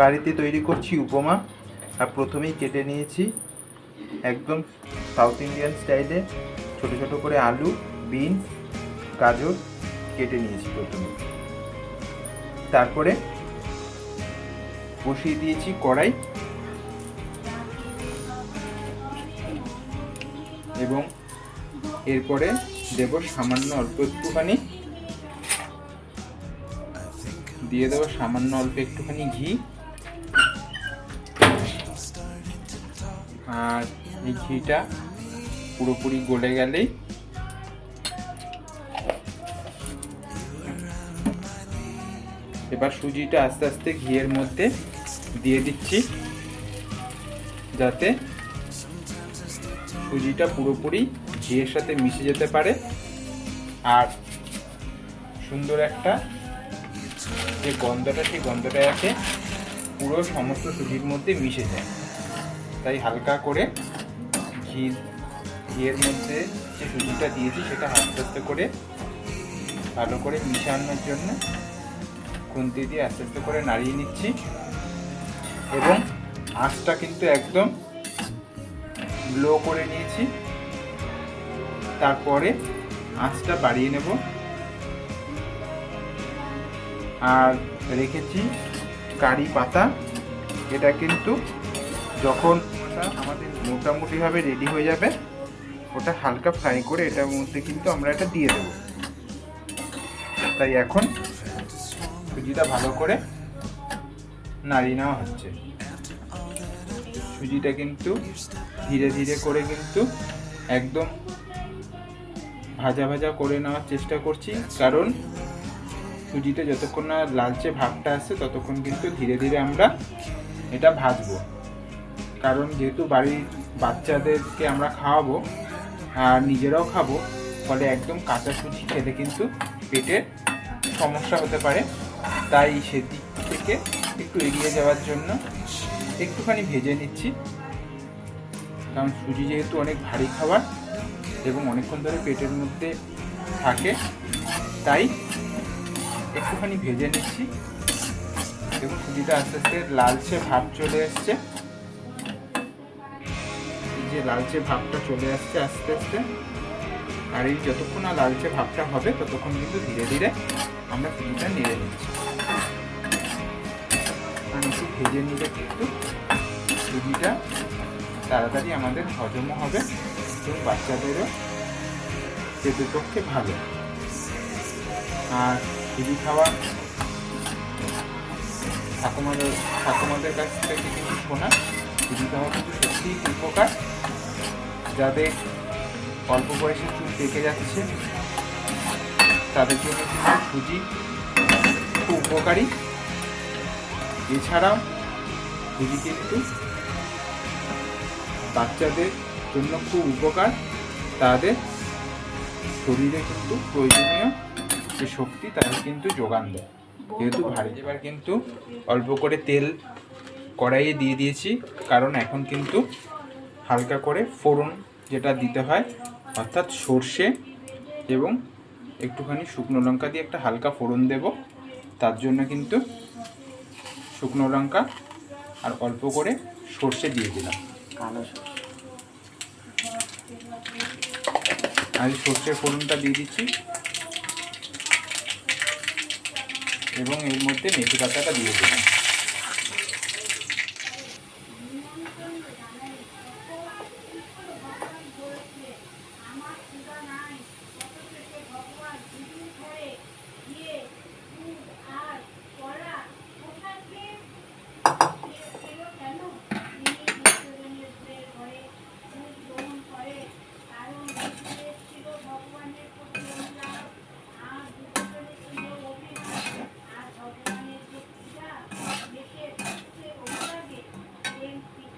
বাড়িতে তৈরি করছি উপমা। আর প্রথমেই কেটে নিয়েছি একদম সাউথ ইন্ডিয়ান স্টাইলে ছোট ছোট করে আলু বিনস গাজর কেটে নিয়েছি প্রথমে। তারপরে বসিয়ে দিয়েছি কড়াই। এবং এরপরে দেব সামান্য অল্প একটুখানি। দিয়ে দেবো সামান্য অল্প একটুখানি ঘি। আর এই ঘিটা পুরোপুরি গলে গেলেই এবার সুজিটা আস্তে আস্তে ঘিয়ের মধ্যে দিয়ে দিচ্ছি, যাতে সুজিটা পুরোপুরি ঘিয়ের সাথে মিশে যেতে পারে। আর সুন্দর একটা যে গন্ধটা, সেই গন্ধটা যাতে পুরো সমস্ত সুজির মধ্যে মিশে যায়। তাই হালকা করে ঘি, ঘিয়ের মধ্যে যে সুজিটা দিয়েছি সেটা আস্তে আস্তে করে ভালো করে মিশানোর জন্য খুন্তি দিয়ে আস্তে আস্তে করে নাড়িয়ে নিচ্ছি। এবং আঁচটা কিন্তু একদম লো করে নিয়েছি। তারপরে আঁচটা বাড়িয়ে নেব। আর রেখেছি কারি পাতা। এটা কিন্তু যখন আমাদের মোটামুটিভাবে রেডি হয়ে যাবে, ওটা হালকা ফ্রাই করে এটার মধ্যে কিন্তু আমরা এটা দিয়ে দেবো। তাই এখন সুজিটা ভালো করে নাড়িয়ে নেওয়া হচ্ছে। সুজিটা কিন্তু ধীরে ধীরে করে কিন্তু একদম ভাজা ভাজা করে নেওয়ার চেষ্টা করছি, কারণ সুজিতে যতক্ষণ না লালচে ভাবটা আসছে ততক্ষণ কিন্তু ধীরে ধীরে আমরা এটা ভাজবো। কারণ যেহেতু বাড়ির বাচ্চাদেরকে আমরা খাওয়াবো আর নিজেরাও খাব, ফলে একদম কাঁচা সুজি খেলে কিন্তু পেটের সমস্যা হতে পারে। তাই সেদিক থেকে একটু এগিয়ে যাওয়ার জন্য একটুখানি ভেজে নিচ্ছি। কারণ সুজি যেহেতু অনেক ভারী খাবার এবং অনেকক্ষণ ধরে পেটের মধ্যে থাকে, তাই একটুখানি ভেজে নিচ্ছি। এবং সুজিটা আস্তে আস্তে লালচে ভাব চলে এসছে। যে লালচে ভাবটা চলে আসছে আস্তে আস্তে, আর এই যতক্ষণ না লালচে ভাবটা হবে, ততক্ষণ কিন্তু ধীরে ধীরে আমরা সুজিটা নেড়ে নিচ্ছি। আর একটু ভেজে নিলে কিন্তু সুজিটা তাড়াতাড়ি আমাদের হজমও হবে এবং বাচ্চাদেরও পেটের পক্ষে ভালো। আর সুজি খাওয়া ঠাকুমাদের ঠাকুমাদের কাছ থেকে কিন্তু শোনা সুজি খাওয়া কিন্তু সত্যিই উপকার। যাদের অল্প বয়সে চুল পেকে যাচ্ছে, তাদের জন্য কিন্তু সুজি খুব উপকারী। এছাড়াও সুজি কিন্তু বাচ্চাদের জন্য খুব উপকার। তাদের শরীরে কিন্তু প্রয়োজনীয় যে শক্তি, তাদের কিন্তু যোগান দেয়। যেহেতু ভারী। এবার কিন্তু অল্প করে তেল কড়াইয়ে দিয়ে দিয়েছি, কারণ এখন কিন্তু হালকা করে ফোড়ন যেটা দিতে হয় অর্থাৎ সর্ষে এবং একটুখানি শুকনো লঙ্কা দিয়ে একটা হালকা ফোড়ন দেব। তার জন্য কিন্তু শুকনো লঙ্কা আর অল্প করে সর্ষে দিয়ে দিলাম। এই সর্ষের ফোড়নটা দিয়ে দিচ্ছি। এবং এর মধ্যে মেথি পাতাটা দিয়ে দিলাম।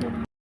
too.